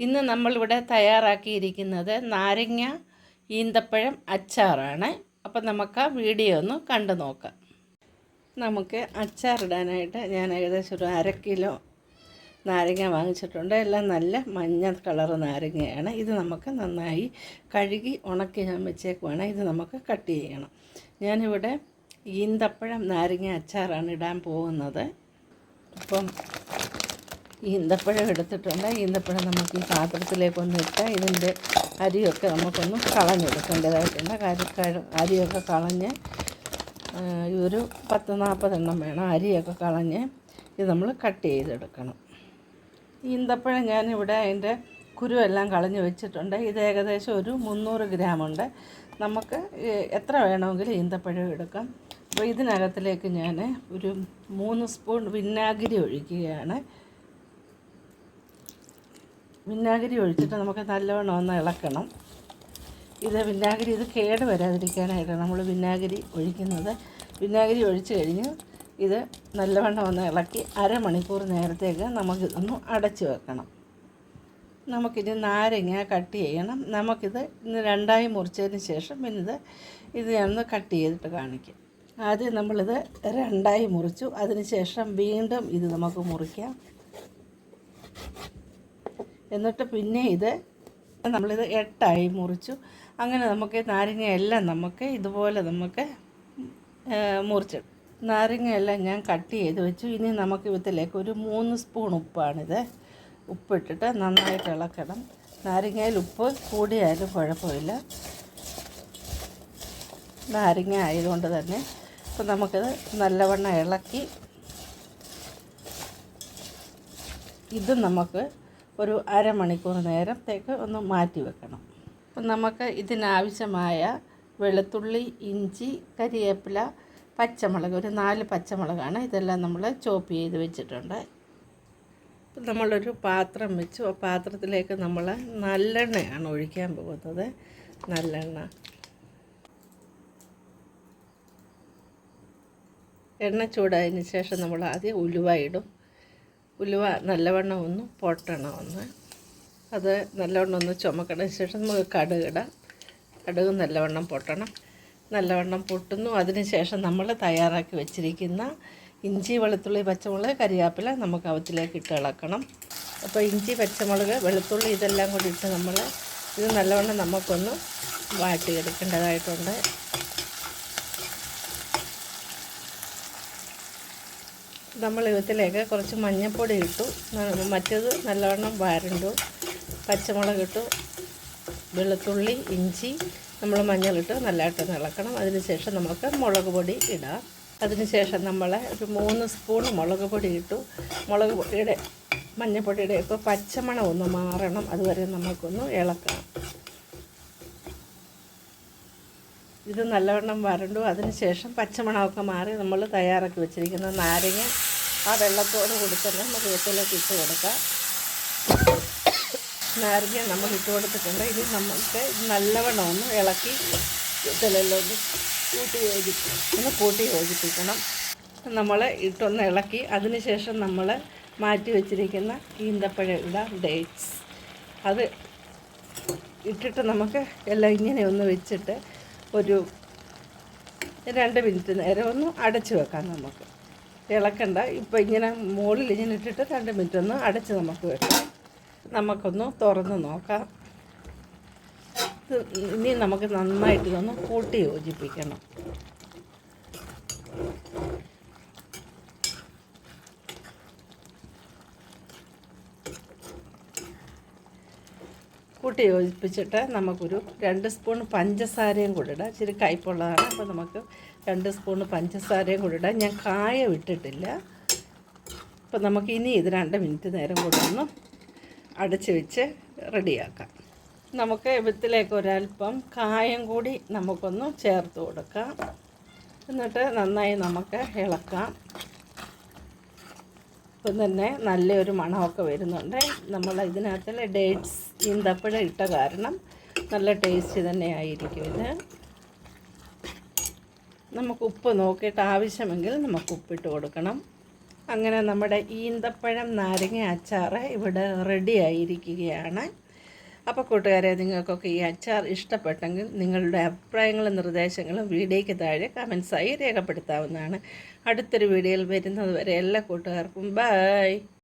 ഇന്ന് നമ്മളിവിടെ തയ്യാറാക്കിയിരിക്കുന്നത് നാരങ്ങ ഈന്തപ്പഴം അച്ചാറാണ്. അപ്പം നമുക്ക് ആ വീഡിയോ ഒന്ന് കണ്ടു നോക്കാം. നമുക്ക് അച്ചാറിടാനായിട്ട് ഞാൻ ഏകദേശം ഒരു അര കിലോ നാരങ്ങ വാങ്ങിച്ചിട്ടുണ്ട്. എല്ലാം നല്ല മഞ്ഞ കളർ നാരങ്ങയാണ്. ഇത് നമുക്ക് നന്നായി കഴുകി ഉണക്കി ഞാൻ വെച്ചേക്കുവാണ്. ഇത് നമുക്ക് കട്ട് ചെയ്യണം. ഞാനിവിടെ ഈന്തപ്പഴം നാരങ്ങ അച്ചാറാണ് ഇടാൻ പോകുന്നത്. അപ്പം ഈന്തപ്പഴം എടുത്തിട്ടുണ്ട്. ഈന്തപ്പഴം നമുക്ക് ഈ പാത്രത്തിലേക്കൊന്ന് ഇട്ട് ഇതിന്റെ അരിയൊക്കെ നമുക്കൊന്ന് കളഞ്ഞെടുക്കേണ്ടതായിട്ടുണ്ട്. കരി അരിയൊക്കെ കളഞ്ഞ് ഒരു പത്ത് നാൽപ്പതെണ്ണം വേണം അരിയൊക്കെ കളഞ്ഞ് ഇത് നമ്മൾ കട്ട് ചെയ്തെടുക്കണം. ഈന്തപ്പഴം ഞാനിവിടെ അതിന്റെ കുരുവെല്ലാം കളഞ്ഞ് വെച്ചിട്ടുണ്ട്. ഇത് ഏകദേശം ഒരു മുന്നൂറ് ഗ്രാമുണ്ട് നമുക്ക് എത്ര വേണമെങ്കിലും ഈന്തപ്പഴം എടുക്കാം. അപ്പോൾ ഇതിനകത്തിലേക്ക് ഞാൻ ഒരു മൂന്ന് സ്പൂൺ വിനാഗിരി ഒഴിക്കുകയാണ്. വിനാഗിരി ഒഴിച്ചിട്ട് നമുക്ക് നല്ലവണ്ണം ഒന്ന് ഇളക്കണം. ഇത് വിനാഗിരി ഇത് കേട് വരാതിരിക്കാനായിട്ടാണ് നമ്മൾ വിനാഗിരി ഒഴിക്കുന്നത്. വിനാഗിരി ഒഴിച്ചു കഴിഞ്ഞ് ഇത് നല്ലവണ്ണം ഒന്ന് ഇളക്കി അരമണിക്കൂർ നേരത്തേക്ക് നമുക്കിതൊന്ന് അടച്ചു വെക്കണം. നമുക്കിനി നാരങ്ങ കട്ട് ചെയ്യണം. നമുക്കിത് ഇന്ന് രണ്ടായി മുറിച്ചതിന് ശേഷം പിന്നെ ഇത് ഞാനൊന്ന് കട്ട് ചെയ്തിട്ട് കാണിക്കാം. ആദ്യം നമ്മളിത് രണ്ടായി മുറിച്ചു. അതിന് ശേഷം വീണ്ടും ഇത് നമുക്ക് മുറിക്കാം. എന്നിട്ട് പിന്നെ ഇത് നമ്മളിത് എട്ടായി മുറിച്ചു. അങ്ങനെ നമുക്ക് നാരങ്ങ എല്ലാം നമുക്ക് ഇതുപോലെ നമുക്ക് മുറിച്ചു. നാരങ്ങ എല്ലാം ഞാൻ കട്ട് ചെയ്ത് വെച്ചു. ഇനി നമുക്ക് ഇതിലേക്ക് ഒരു മൂന്ന് സ്പൂൺ ഉപ്പാണിത്. ഉപ്പിട്ടിട്ട് നന്നായിട്ട് ഇളക്കണം. നാരങ്ങയിൽ ഉപ്പ് കൂടിയാലും കുഴപ്പമില്ല. നാരങ്ങ ആയതുകൊണ്ട് തന്നെ അപ്പം നമുക്കിത് നല്ലവണ്ണം ഇളക്കി. ഇത് നമുക്ക് ഒരു അരമണിക്കൂർ നേരത്തേക്ക് ഒന്ന് മാറ്റി വെക്കണം. അപ്പം നമുക്ക് ഇതിനാവശ്യമായ വെളുത്തുള്ളി ഇഞ്ചി കരിയേപ്പില പച്ചമുളക് ഒരു നാല് പച്ചമുളകാണ് ഇതെല്ലാം നമ്മൾ ചോപ്പ് ചെയ്ത് വെച്ചിട്ടുണ്ട്. നമ്മളൊരു പാത്രം വെച്ചു. ആ പാത്രത്തിലേക്ക് നമ്മൾ നല്ലെണ്ണയാണ് ഒഴിക്കാൻ പോകുന്നത്. നല്ലെണ്ണ. എണ്ണ ചൂടായതിന് ശേഷം നമ്മൾ ആദ്യം ഉലുവ ഇടും. ഉലുവ നല്ലവണ്ണം ഒന്ന് പൊട്ടണം ഒന്ന്. അത് നല്ലവണ്ണം ഒന്ന് ചുമക്കണതിന് ശേഷം നമുക്ക് കടുക് ഇടാം. കടുക് നല്ലവണ്ണം പൊട്ടണം. നല്ലവണ്ണം പൊട്ടുന്നു. അതിന് ശേഷം നമ്മൾ തയ്യാറാക്കി വെച്ചിരിക്കുന്ന ഇഞ്ചി വെളുത്തുള്ളി പച്ചമുളക് കരിയാപ്പില നമുക്ക് അവത്തിലേക്ക് ഇട്ട് ഇളക്കണം. അപ്പോൾ ഇഞ്ചി പച്ചമുളക് വെളുത്തുള്ളി ഇതെല്ലാം കൂടി ഇട്ട് നമ്മൾ ഇത് നല്ലവണ്ണം നമുക്കൊന്ന് വാട്ടിയെടുക്കേണ്ടതായിട്ടുണ്ട്. നമ്മൾ ഇതിലേക്ക് കുറച്ച് മഞ്ഞൾപ്പൊടി ഇട്ടു. മറ്റേത് നല്ലവണ്ണം വരണ്ടു. പച്ചമുളക് ഇട്ടു. വെളുത്തുള്ളി ഇഞ്ചി നമ്മൾ മഞ്ഞളിട്ട് നല്ലതായിട്ട് ഇളക്കണം. അതിനുശേഷം നമുക്ക് മുളക് പൊടി ഇടാം. അതിനുശേഷം നമ്മൾ ഒരു മൂന്ന് സ്പൂൺ മുളക് പൊടി ഇട്ടു. മുളക് പൊടിയുടെ മഞ്ഞൾപ്പൊടിയുടെ ഇപ്പോൾ പച്ചമണം ഒന്ന് മാറണം. അതുവരെ നമുക്കൊന്ന് ഇളക്കാം ഇത് നല്ലവണ്ണം വരണ്ടു. അതിനുശേഷം പച്ചമണമൊക്കെ മാറി നമ്മൾ തയ്യാറാക്കി വെച്ചിരിക്കുന്ന നാരങ്ങ ആ വെള്ളത്തോട് കൂടി തന്നെ നമുക്ക് വെറ്റിലേക്ക് ഇട്ട് കൊടുക്കാം. നാരങ്ങ നമ്മൾ ഇട്ട് കൊടുത്തിട്ടുണ്ട്. ഇനി നമുക്ക് നല്ലവണ്ണം ഒന്ന് ഇളക്കി വീട്ടിലെല്ലാം കൂട്ടി യോജിപ്പിക്കും ഒന്ന് കൂട്ടി യോജിപ്പിക്കണം. നമ്മൾ ഇട്ടൊന്ന് ഇളക്കി. അതിനുശേഷം നമ്മൾ മാറ്റി വെച്ചിരിക്കുന്ന ഈന്തപ്പഴം ഡേറ്റ്സ് അത് ഇട്ടിട്ട് നമുക്ക് എല്ലാം ഇങ്ങനെ ഒന്ന് വെച്ചിട്ട് ഒരു രണ്ട് മിനിറ്റ് നേരം ഒന്ന് അടച്ചു വെക്കാം നമുക്ക്. ഇളക്കണ്ട. ഇപ്പം ഇങ്ങനെ മുകളിൽ ഇങ്ങനെ ഇട്ടിട്ട് രണ്ട് മിനിറ്റ് ഒന്ന് അടച്ച് നമുക്ക് വെക്കാം. നമുക്കൊന്ന് തുറന്ന് നോക്കാം. ഇനി നമുക്ക് നന്നായിട്ട് ഇതൊന്ന് കൂട്ടി യോജിപ്പിക്കണം. കൂട്ടി യോജിപ്പിച്ചിട്ട് നമുക്കൊരു രണ്ട് സ്പൂൺ പഞ്ചസാരയും കൂടെ ഇടാം. ഇച്ചിരി കയ്പുള്ളതാണ്. അപ്പോൾ നമുക്ക് രണ്ട് സ്പൂൺ പഞ്ചസാരയും കൂടി ഇടാം. ഞാൻ കായ വിട്ടിട്ടില്ല. അപ്പോൾ നമുക്ക് ഇനി ഇത് രണ്ട് മിനിറ്റ് നേരം കൂടെ ഒന്ന് അടച്ച് വെച്ച് റെഡിയാക്കാം. നമുക്ക് വിത്തിലേക്ക് ഒരല്പം കായം കൂടി നമുക്കൊന്ന് ചേർത്ത് കൊടുക്കാം. എന്നിട്ട് നന്നായി നമുക്ക് ഇളക്കാം. ഇപ്പം തന്നെ നല്ലൊരു മണമൊക്കെ വരുന്നുണ്ട്. നമ്മൾ ഇതിനകത്ത് ഡേറ്റ്സ് ഈന്തപ്പഴം ഇട്ട കാരണം നല്ല ടേസ്റ്റ് തന്നെ ആയിരിക്കും ഇത്. നമുക്ക് ഉപ്പ് നോക്കിയിട്ട് ആവശ്യമെങ്കിൽ നമുക്ക് ഉപ്പിട്ട് കൊടുക്കണം. അങ്ങനെ നമ്മുടെ ഈന്തപ്പഴം നാരങ്ങ അച്ചാറ് ഇവിടെ റെഡി ആയിരിക്കുകയാണ്. അപ്പോൾ കൂട്ടുകാരെ നിങ്ങൾക്കൊക്കെ ഈ അച്ചാർ ഇഷ്ടപ്പെട്ടെങ്കിൽ നിങ്ങളുടെ അഭിപ്രായങ്ങളും നിർദ്ദേശങ്ങളും വീഡിയോയ്ക്ക് താഴെ കമൻസായി രേഖപ്പെടുത്താവുന്നതാണ്. അടുത്തൊരു വീഡിയോയിൽ വരുന്നത് വരെ എല്ലാ കൂട്ടുകാർക്കും ബായ്